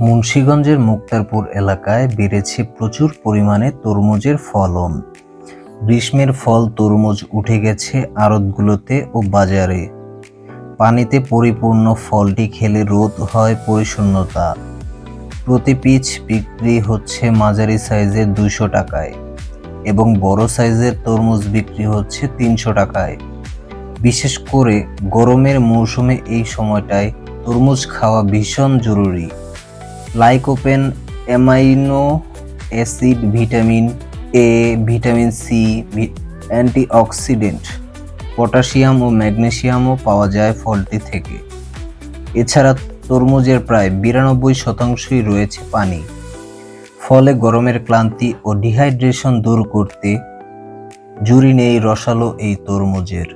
মুন্সিগঞ্জের মুক্তারপুর এলাকায় বেড়েছে প্রচুর পরিমাণে তরমুজের ফলন। গ্রীষ্মের ফল তরমুজ উঠে গেছে আড়তগুলোতে ও বাজারে। পানিতে পরিপূর্ণ ফলটি খেলে রোদ হয় পরিচ্ছন্নতা। প্রতি পিচ বিক্রি হচ্ছে মাঝারি সাইজের দুশো টাকায় এবং বড় সাইজের তরমুজ বিক্রি হচ্ছে তিনশো টাকায়। বিশেষ করে গরমের মৌসুমে এই সময়টায় তরমুজ খাওয়া ভীষণ জরুরি। Lycopene, amino acid, vitamin A, vitamin C antioxidant. Potassium ও ম্যাগনেসিয়ামও পাওয়া যায় ফলটি থেকে। এছাড়া তরমুজের প্রায় বিরানব্বই শতাংশই রয়েছে পানি। ফলে গরমের ক্লান্তি ও ডিহাইড্রেশন দূর করতে জুড়ি নেই রসালো এই তরমুজের।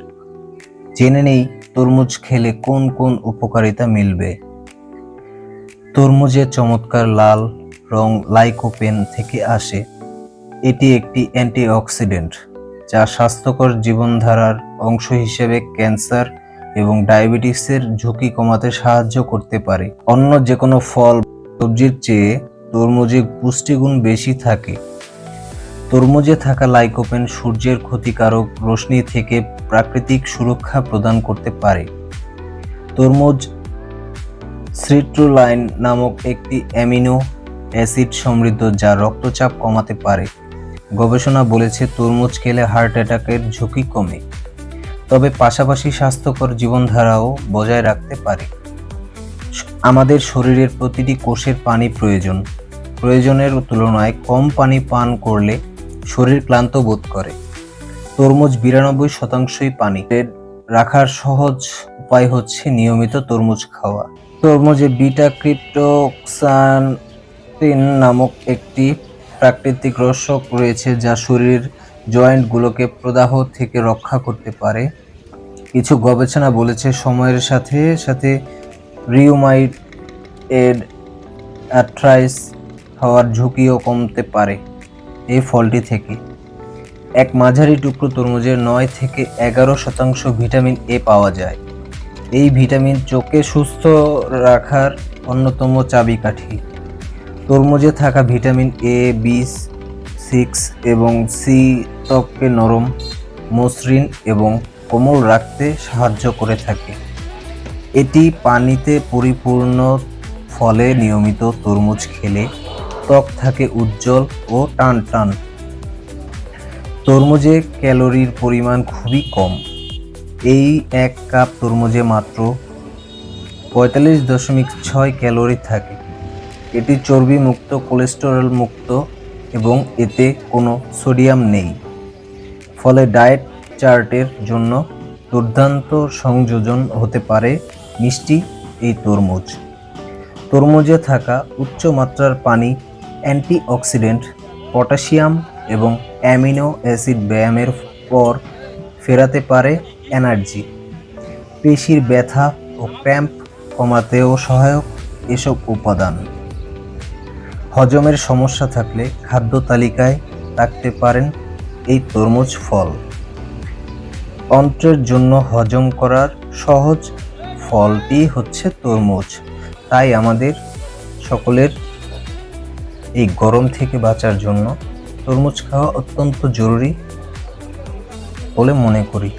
জেনে নেই তরমুজ খেলে কোন কোন উপকারিতা মিলবে। তরমুজের চমৎকার লাল রং লাইকোপেন থেকে আসে। এটি একটি অ্যান্টিঅক্সিডেন্ট যা স্বাস্থ্যকর জীবনধারার অংশ হিসেবে ক্যান্সার এবং ডায়াবেটিসের ঝুঁকি কমাতে সাহায্য করতে পারে। অন্য যে কোনো ফল সবজির চেয়ে তরমুজে পুষ্টিগুণ বেশি থাকে। তরমুজে থাকা লাইকোপেন সূর্যের ক্ষতিকারক রশ্মি থেকে প্রাকৃতিক সুরক্ষা প্রদান করতে পারে। তরমুজ সিট্রোলাইন নামক একটি অ্যামিনো অ্যাসিড সমৃদ্ধ যা রক্তচাপ কমাতে পারে। গবেষণা বলেছে তরমুজ খেলে হার্ট অ্যাটাকের ঝুঁকি কমে, তবে পাশাপাশি স্বাস্থ্যকর জীবনধারাও বজায় রাখতে পারে। আমাদের শরীরের প্রতিটি কোষের পানি প্রয়োজন। প্রয়োজনের তুলনায় কম পানি পান করলে শরীর ক্লান্ত বোধ করে। তরমুজ বিরানব্বই শতাংশই পানি। রাখার সহজ উপায় হচ্ছে নিয়মিত তরমুজ খাওয়া। তরমুজে বিটা ক্রিপ্টোক্সান্টিন নামক একটি প্রাকৃতিক রসক রয়েছে যা শরীরের জয়েন্টগুলোকে প্রদাহ থেকে রক্ষা করতে পারে। কিছু গবেষণা বলেছে সময়ের সাথে সাথে রিউমাইড এর অ্যাথ্রাইস হওয়ার ঝুঁকিও কমতে পারে এই ফলটি থেকে। এক মাঝারি টুকরো তরমুজের নয় থেকে এগারো শতাংশ ভিটামিন এ পাওয়া যায়। এই ভিটামিন চোখকে সুস্থ রাখার অন্যতম চাবিকাঠি। তরমুজে থাকা ভিটামিন এ বি সিক্স এবং সি ত্বককে নরম, মসৃণ এবং কোমল রাখতে সাহায্য করে থাকে। এটি পানিতে পরিপূর্ণ ফলে নিয়মিত তরমুজ খেলে ত্বক থাকে উজ্জ্বল ও টান টান তরমুজে ক্যালোরির পরিমাণ খুবই কম। এই এক কাপ তরমুজে মাত্র পঁয়তাল্লিশ দশমিক ছয় ক্যালোরি থাকে। এটি চর্বি মুক্ত কোলেস্টেরল মুক্ত এবং এতে কোনো সোডিয়াম নেই। ফলে ডায়েট চার্টের জন্য দুর্দান্ত সংযোজন হতে পারে মিষ্টি এই তরমুজ। তরমুজে থাকা উচ্চ মাত্রার পানি, অ্যান্টিঅক্সিডেন্ট, পটাশিয়াম এবং অ্যামিনো অ্যাসিড ব্যায়ামের পর ফেরাতে পারে এনার্জি। পেশির ব্যথা ও ক্র্যাম্প কমাতেও সহায়ক এসব উপাদান। হজমের সমস্যা থাকলে খাদ্য তালিকায় রাখতে পারেন এই তরমুজ ফল। অন্ত্রের জন্য হজম করার সহজ ফলটি হচ্ছে তরমুজ। তাই আমাদের সকলের এই গরম থেকে বাঁচার জন্য তরমুজ খাওয়া অত্যন্ত জরুরি বলে মনে করি।